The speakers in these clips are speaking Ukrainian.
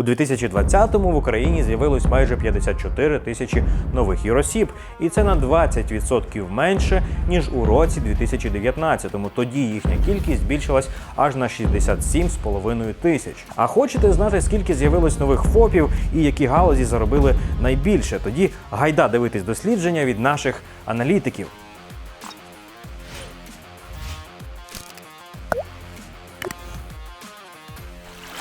У 2020-му в Україні з'явилось майже 54 тисячі нових юросіб, і це на 20% менше ніж у році 2019-му. Тоді їхня кількість збільшилась аж на 67,5 тисяч. А хочете знати, скільки з'явилось нових ФОПів і які галузі заробили найбільше? Тоді гайда дивитись дослідження від наших аналітиків.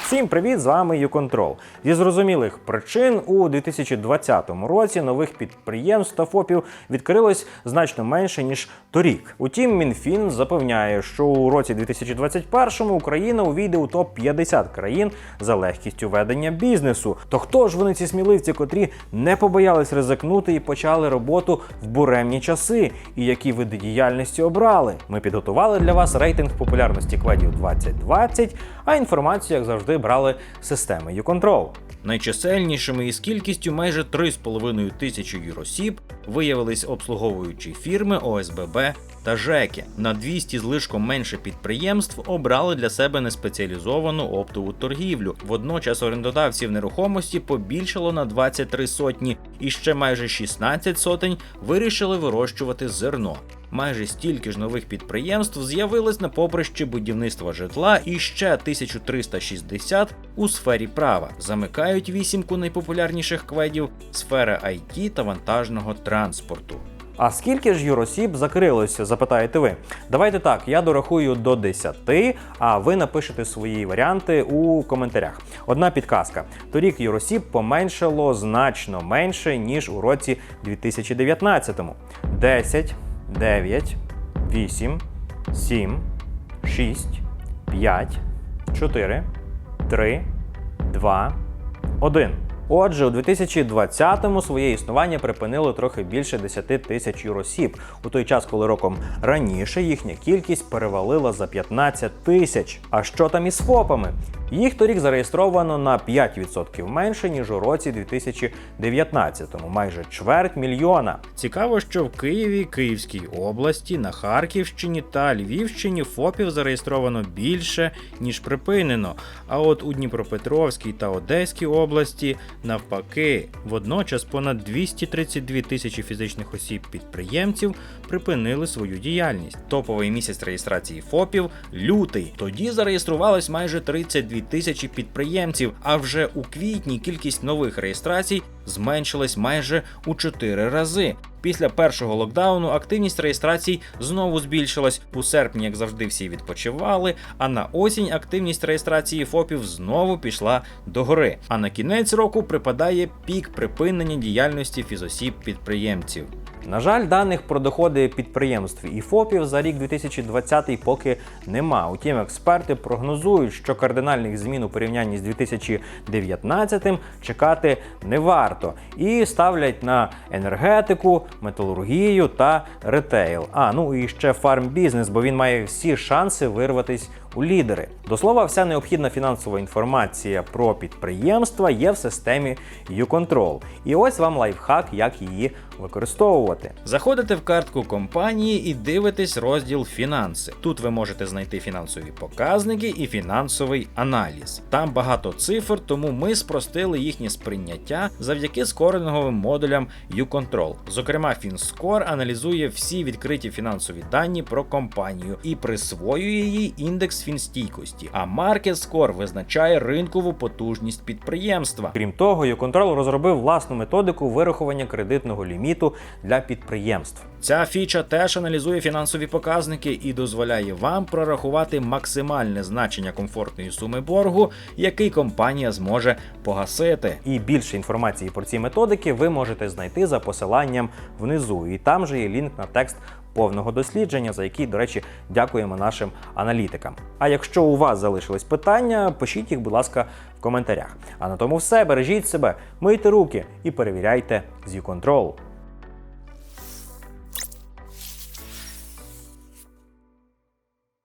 Всім привіт! З вами YouControl. Зі зрозумілих причин у 2020 році нових підприємств та ФОПів відкрилось значно менше ніж торік. Утім, Мінфін запевняє, що у році 2021 Україна увійде у топ 50 країн за легкістю ведення бізнесу. То хто ж вони ці сміливці, котрі не побоялись ризикнути і почали роботу в буремні часи? І які види діяльності обрали? Ми підготували для вас рейтинг популярності кведів 2020, а інформацію, як завжди, брали системи YouControl. Найчисельнішими із кількістю майже 3,5 тисячі юросіб виявились обслуговуючі фірми ОСББ та ЖЕКи. На 200 з лишком менше підприємств обрали для себе неспеціалізовану оптову торгівлю. Водночас орендодавців нерухомості побільшало на 23 сотні, і ще майже 16 сотень вирішили вирощувати зерно. Майже стільки ж нових підприємств з'явилось на поприщі будівництва житла і ще 1360 у сфері права. Замикають вісімку найпопулярніших кведів сфери IT та вантажного транспорту. А скільки ж юросіб закрилося, запитаєте ви? Давайте так, я дорахую до 10, а ви напишете свої варіанти у коментарях. Одна підказка: торік юросіб поменшало значно менше, ніж у році 2019-му. 10, 9, 8, 7, 6, 5, 4, 3, 2, 1. Отже, у 2020-му своє існування припинило трохи більше 10 тисяч юросіб, у той час, коли роком раніше їхня кількість перевалила за 15 тисяч. А що там із ФОПами? Їх торік зареєстровано на 5% менше, ніж у році 2019-му, майже чверть мільйона. Цікаво, що в Києві, Київській області, на Харківщині та Львівщині ФОПів зареєстровано більше, ніж припинено. А от у Дніпропетровській та Одеській області навпаки, водночас понад 232 тисячі фізичних осіб підприємців припинили свою діяльність. Топовий місяць реєстрації ФОПів лютий. Тоді зареєструвалось майже 32 тисячі підприємців. А вже у квітні кількість нових реєстрацій зменшилась майже у 4 рази. Після першого локдауну активність реєстрацій знову збільшилась. У серпні, як завжди, всі відпочивали. А на осінь активність реєстрації ФОПів знову пішла догори. А на кінець року припадає пік припинення діяльності фізосіб підприємців. На жаль, даних про доходи підприємств і ФОПів за рік 2020 поки нема. Утім, експерти прогнозують, що кардинальних змін у порівнянні з 2019 чекати не варто, і ставлять на енергетику, металургію та ретейл. А ну і ще фармбізнес, бо він має всі шанси вирватись у лідери. До слова, вся необхідна фінансова інформація про підприємства є в системі YouControl. І ось вам лайфхак, як її використовувати. Заходите в картку компанії і дивитесь розділ фінанси. Тут ви можете знайти фінансові показники і фінансовий аналіз. Там багато цифр, тому ми спростили їхнє сприйняття завдяки скоринговим модулям YouControl. Зокрема, FinScore аналізує всі відкриті фінансові дані про компанію і присвоює їй індекс фінстійкості. А MarketScore визначає ринкову потужність підприємства. Крім того, YouControl розробив власну методику вирахування кредитного ліміту для підприємств. Ця фіча теж аналізує фінансові показники і дозволяє вам прорахувати максимальне значення комфортної суми боргу, який компанія зможе погасити. І більше інформації про ці методики ви можете знайти за посиланням внизу. І там же є лінк на текст повного дослідження, за який, до речі, дякуємо нашим аналітикам. А якщо у вас залишились питання, пишіть їх, будь ласка, в коментарях. А на тому все бережіть себе, мийте руки і перевіряйте з YouControl.